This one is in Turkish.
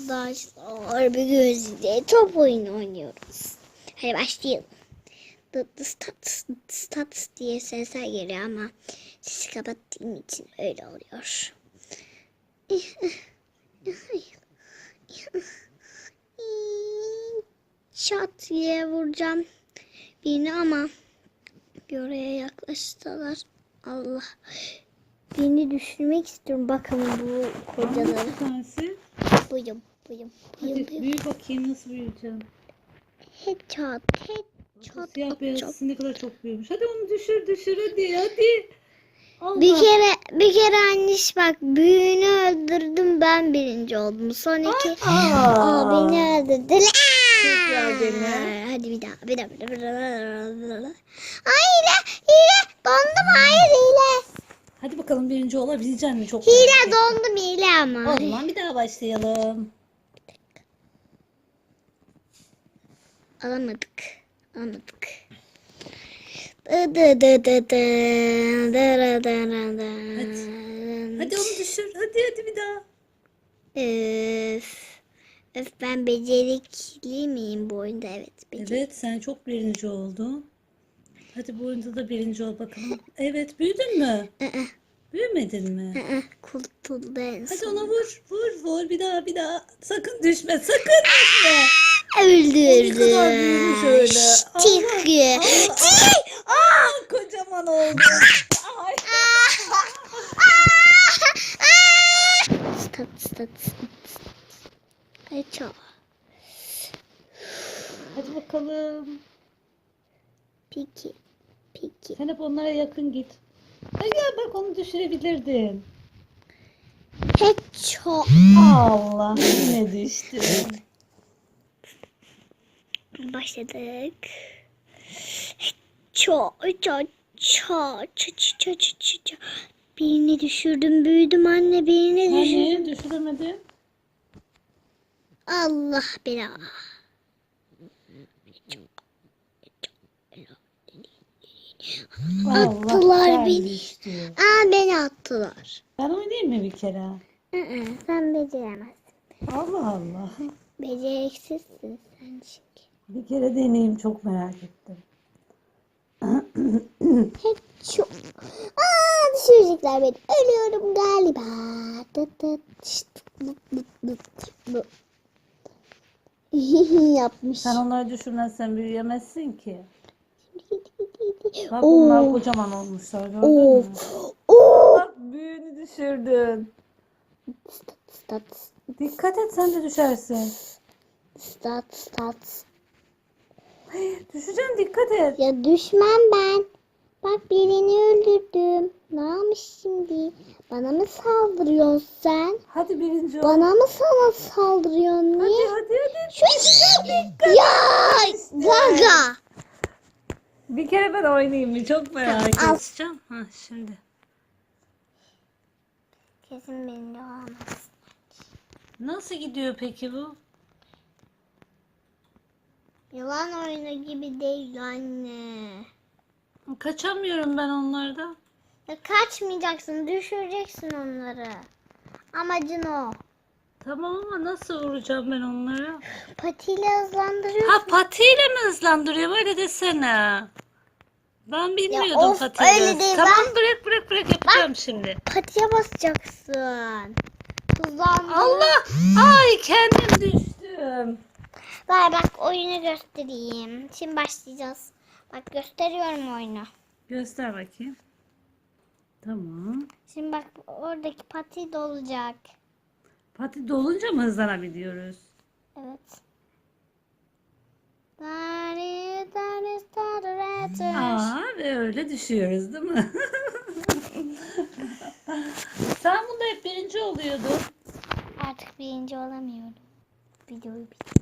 Arkadaşlar bugün size top oyunu oynuyoruz. Hadi başlayalım. The, the stats, stats diye sesler geliyor ama sesi kapattığım için öyle oluyor. Çat diye vuracağım birini ama bir oraya yaklaşsalar Allah birini düşürmek istiyorum. Bakın bu kocaları. Bir tanesi. Buyum, Hadi büyü bakayım nasıl büyüyeceğim. Headshot, headshot Siyah atacağım. beyaz ne kadar çok büyümüş. Hadi onu düşür düşür hadi hadi. Allah. Bir kere, bir kere anneş bak büyüğünü öldürdüm ben birinci oldum. Son iki. Aa. Beni öldürdüler. Tekrar dene. Hadi bir daha, bir daha, bir daha, bir daha. Ay hile, hile, dondum, hayır hile. Hadi bakalım birinci olabilecek mi? Çok Hile dondum hile ama. O zaman bir daha başlayalım. Dı dı dı. Hadi onu düşür. Hadi hadi bir daha. Öf. Öf ben becerikli miyim bu oyunda? Evet becerikli. Evet sen çok birinci oldun. Hadi bu oyunda da birinci ol bakalım. Evet büyüdün mü? Büyümedin mi? Kurtuldu en Hadi ona vur. Vur vur bir daha bir daha. Sakın düşme sakın düşme. Öldürdü. Allah. Aa, kocaman oldu. Ay. Stat stat stat. Kaç o? Hadi bakalım. Peki. Peki. Sen hep onlara yakın git. Ay gel bak onu düşürebilirdin. Headshot. Allah yine düştü. Başladık. Çok çok çok çok çok çok çok Birini düşürdüm büyüdüm anne birini düşürdüm. Hani düşüremedin? Allah bela. Attılar beni. düştü. Aa beni attılar. Ben oynayayım mı bir kere? Aa, sen beceremezsin. Allah Allah. Beceriksizsin sen çünkü. Bir kere deneyeyim çok merak ettim. Hep çok. Aa düşürecekler beni. Ölüyorum galiba. Dıt dıt, şşt, dıt dıt dıt dıt. Yapmış. Sen onları düşürmezsen büyüyemezsin ki. Bak Oo. bunlar kocaman olmuşlar gördün mü? Of. Of. Bak büyüğünü düşürdün. Stat. Dikkat et sen de düşersin. Stat. Stat. Düşeceğim dikkat et. Ya düşmem ben. Bak birini öldürdüm. Ne yapmış şimdi? Bana mı saldırıyorsun sen? Hadi birinci ol. Bana mı sana saldırıyorsun? Hadi Niye? hadi hadi. Şu Ya! Gaga! Bir kere ben oynayayım mı? Çok merak Al. edeceğim. Ha şimdi. Kesin beni de olamaz. Nasıl gidiyor peki bu? Yılan oyunu gibi değil anne. Kaçamıyorum ben onlardan. Ya kaçmayacaksın, düşüreceksin onları. Amacın o. Tamam ama nasıl vuracağım ben onları? Patiyle hızlandırıyorsun. Ha patiyle mi hızlandırıyor? Öyle desene. Ben bilmiyordum of, patiyle. öyle değil, Tamam ben- bırak bırak bırak yapacağım şimdi. Patiye basacaksın. Hızlandır. Allah! Ay kendim düştüm. Ver bak oyunu göstereyim. Şimdi başlayacağız. Bak gösteriyorum oyunu. Göster bakayım. Tamam. Şimdi bak oradaki pati dolacak. Pati dolunca mı hızlanabiliyoruz? Evet. Aa ve öyle düşüyoruz değil mi? Sen bunda hep birinci oluyordun. Artık birinci olamıyorum. Videoyu bitirdim.